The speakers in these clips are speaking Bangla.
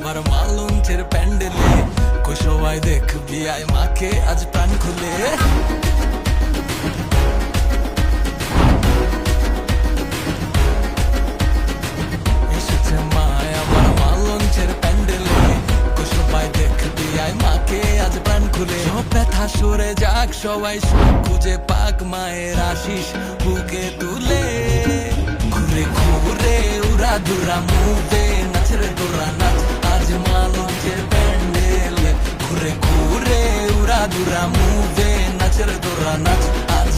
মায় আবার মালঞ্চের প্যান্ডেলে। কুশোয়াই দেখবি আয় মাকে আজ প্রাণ খুলে। ব্যথা সরে যাক সবাই সুখ খুঁজে পাক মায়ের আশিস বুকে তুলে। ঘুরে ঘুরে উড়া দুরা মুভে। দুরা মুভে নাচরে তোরা নাচ আজ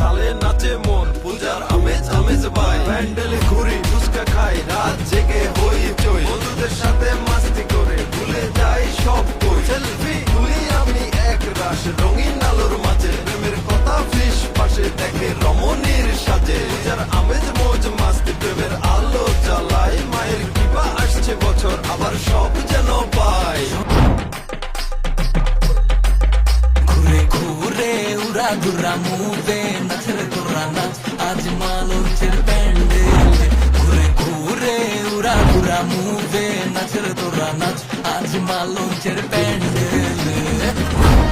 তালে নাচে মন পূজার আমেজ আমেজ ভাই। প্যান্ডেলে ঘুরি দুরা মুভে নাচরে তোরা নাচ আজ মালঞ্চের প্যান্ডেল ঘুরে ঘুরে উড়া ঘুরা মুভে নাচের তোরা নাচ আজ মালঞ্চের প্যান্ডেল